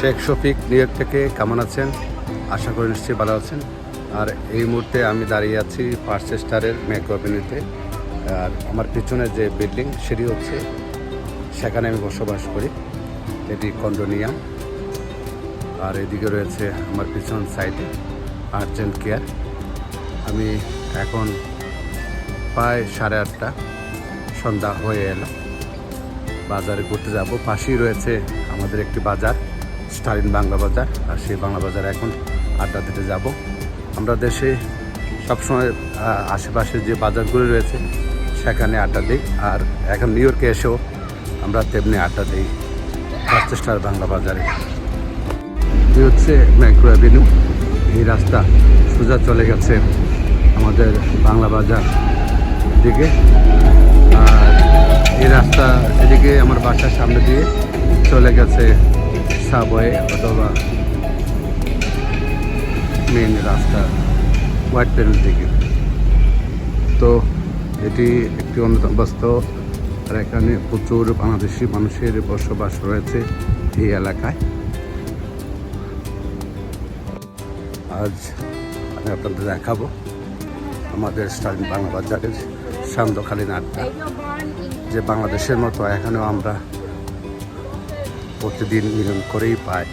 Sheikh Shafiq new York থেকে কেমন আছেন? আশা করি নিশ্চয়ই ভালো আছেন। আর এই মুহূর্তে আমি দাঁড়িয়ে আছি ফার্স্ট স্টারের মেক অভিনীতে। আর আমার পিছনে যে বিল্ডিং, সেটি হচ্ছে সেখানে আমি বসবাস করি। এটি কন্ডোনিয়াম। আর এদিকে রয়েছে আমার পিছন সাইডে আর্জেন্ট কেয়ার। আমি এখন প্রায় সাড়ে আটটা সন্ধ্যা হয়ে এলো। বাজারে ঘুরতে যাব। পাশেই রয়েছে আমাদের একটি বাজার। স্টালিন বাংলা বাজার, আর সেই বাংলা বাজার এখন আড্ডা দিতে যাব। আমরা দেশে সবসময় আশেপাশে যে বাজারগুলো রয়েছে, সেখানে আড্ডা দিই। আর এখন নিউ ইয়র্কে এসেও আমরা তেমনি আড্ডা দিই ফার্স্ট স্টার বাংলা বাজারে। এই হচ্ছে ম্যাক্রো অ্যাভিনিউ। এই রাস্তা সোজা চলে গেছে আমাদের বাংলা বাজার দিকে। আর এই রাস্তা এদিকে আমার বাসার সামনে দিয়ে চলে গেছে সাবওয়ে অথবা মেন রাস্তা হোয়াইট পেরুল দিকে। তো এটি একটি অন্যতম বাস্তব। আর এখানে প্রচুর বাংলাদেশি মানুষের বসবাস রয়েছে এই এলাকায়। আজ আমি আপনাদের দেখাবো আমাদের স্টালিন বাংলা বাজারের সান্ধ্যকালীন আড্ডা যে বাংলাদেশের মতো এখানেও আমরা প্রতিদিন মিলন করেই পায়,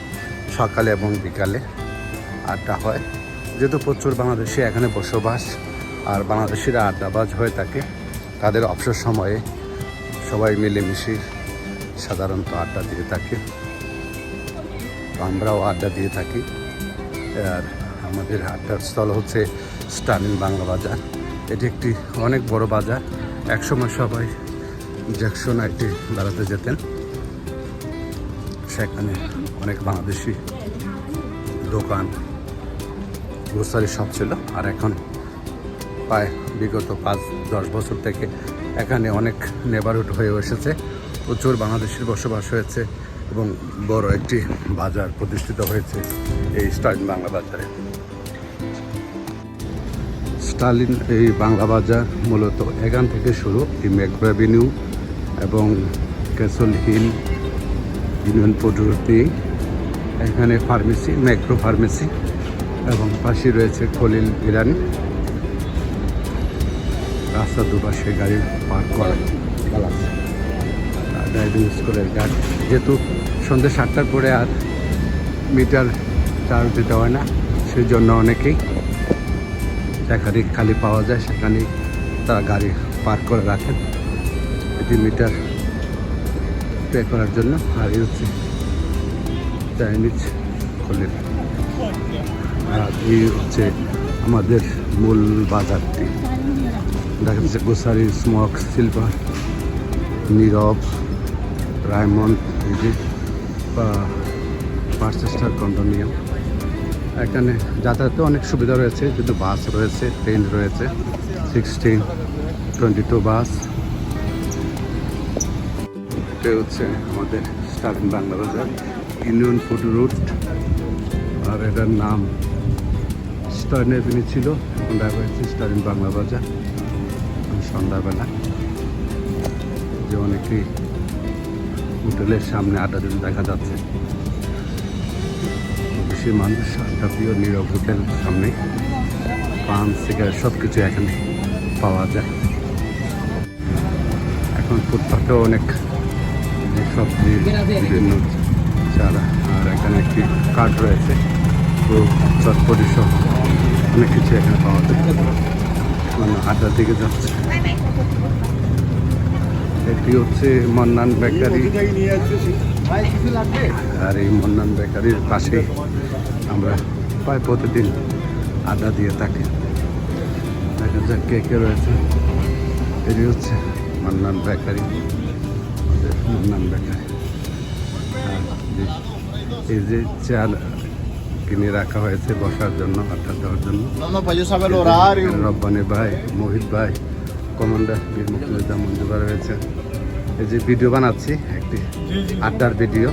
সকালে এবং বিকালে আড্ডা হয়। যেহেতু প্রচুর বাংলাদেশি এখানে বসবাস আর বাংলাদেশিরা আড্ডাবাজ হয়ে থাকে, তাদের অবসর সময়ে সবাই মিলেমিশে সাধারণত আড্ডা দিয়ে থাকে। আমরাও আড্ডা দিয়ে থাকি। আর আমাদের আড্ডার স্থল হচ্ছে স্টালিন বাংলা বাজার। এটি একটি অনেক বড় বাজার। একসময় সবাই জ্যাকসন আইটে বেড়াতে যেতেন। সেখানে অনেক বাংলাদেশি দোকান। গ্রোসারি শপ ছিল। আর এখন প্রায় বিগত পাঁচ, দশ বছর থেকে এখানে অনেক নেবারহুড হয়ে এসেছে। প্রচুর বাংলাদেশের বসবাস হয়েছে এবং বড় একটি বাজার প্রতিষ্ঠিত হয়েছে এই স্টালিন বাংলা বাজারে। স্টালিন এই বাংলা বাজার মূলত এখান থেকে শুরু। এই ম্যাক্রো এবং ক্যাসল হিল রোড নিয়ে এখানে ফার্মেসি ম্যাক্রো ফার্মেসি এবং পাশে রয়েছে খলিল ইরানি। রাস্তার দুপাশে গাড়ি পার্ক করা। ড্রাইভিং স্কুলের গাড়ি যেহেতু সন্ধ্যে সাতটার পরে আর মিটার চার্জ দিতে হয় না সেই জন্য অনেকেই যেখানে খালি পাওয়া যায় সেখানে তারা গাড়ি পার্ক করে রাখেন। এটি মিটার পে করার জন্য। আর এই হচ্ছে চাইনিজ খলিল আর এই হচ্ছে আমাদের মূল বাজারটি। দেখা যাচ্ছে গোসারি স্মক সিলভার নীরব রায়মন্ড এই যে কন্ডোমিয়াম এখানে যাতায়াতে অনেক সুবিধা রয়েছে, কিন্তু বাস রয়েছে ট্রেন রয়েছে। সিক্সটিন টোয়েন্টি টু বাস এটা হচ্ছে আমাদের স্টালিন বাংলা বাজার, ইউনিয়ন ফুড রুট আর এটার নাম স্টালিন এভিনি ছিল, এখন দেখা হয়েছে স্টালিন বাংলা বাজার। সন্ধ্যাবেলা। যে অনেকেই হোটেলের সামনে আড্ডা দিন দেখা যাচ্ছে। বেশি মানুষ আড্ডা প্রিয় নীরব হোটেল সামনে। পান, সিগারেট সব কিছু এখানে পাওয়া যায়। এখন ফুটপাতেও অনেক সবজি বিভিন্ন চারা আর এখানে একটি কার্ড রয়েছে তো চটপটি সহ অনেক কিছু এখানে পাওয়া যায় আড্ডার দিকে যাচ্ছে এটি হচ্ছে মন্নান বেকারি আর এই মন্নান বেকারির পাশে আমরা প্রায় প্রতিদিন আড্ডা দিয়ে থাকি দেখা যাক কে কে রয়েছে এটি হচ্ছে মন্নান বেকারি এই যে চেয়ার কিনে রাখা হয়েছে বসার জন্য আড্ডা দেওয়ার জন্য. রব্বানি ভাই মোহিত ভাই কমান্ডার বীর মুক্তিযোদ্ধা মঞ্জু ভাই রয়েছে এই যে ভিডিও বানাচ্ছি একটি আড্ডার ভিডিও।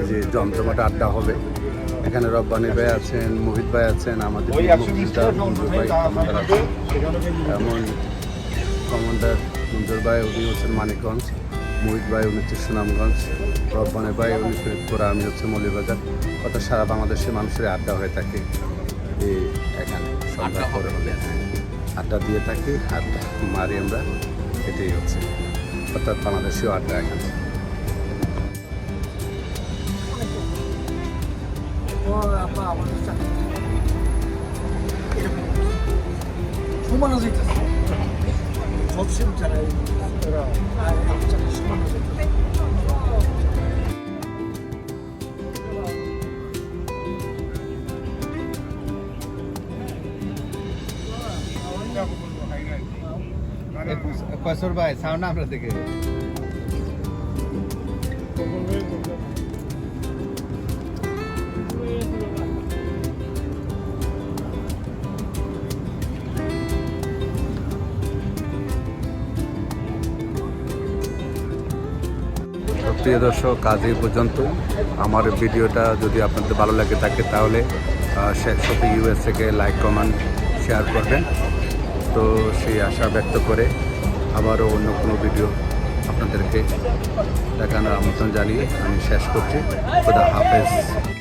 এই যে জমজমাট আড্ডা হবে। এখানে রব্বানি ভাই আছেন মোহিত ভাই আছেন আমাদের ভাই এমন কমান্ডার মঞ্জুর ভাই উনি হচ্ছেন মানিকগঞ্জ মোহিত ভাই উনি হচ্ছে সুনামগঞ্জ রব্বানে ভাই উনি ফরিদপুরা আমি হচ্ছে মৌলিবাজার। কত সারা বাংলাদেশের মানুষের আড্ডা হয়ে থাকে এই এখানে সন্ধ্যা করে হলে। আড্ডা দিয়ে থাকি আড্ডা মারি আমরা এটাই হচ্ছে। অর্থাৎ বাংলাদেশেও আড্ডা এখানে। সমানো সবসময় যারা সমানো যাইতেছে ভাই সাউন্ড আমরা দেখে। প্রিয় দর্শক, আজ এই পর্যন্ত। আমার ভিডিওটা যদি আপনাদের ভালো লাগে থাকে তাহলে শপি ইউএস থেকে লাইক কমেন্ট শেয়ার করবেন। তো সেই আশা ব্যক্ত করে আবারও অন্য কোনো ভিডিও আপনাদেরকে দেখানোর আমন্ত্রণ জানিয়ে আমি শেষ করছি। খোদা হাফেজ।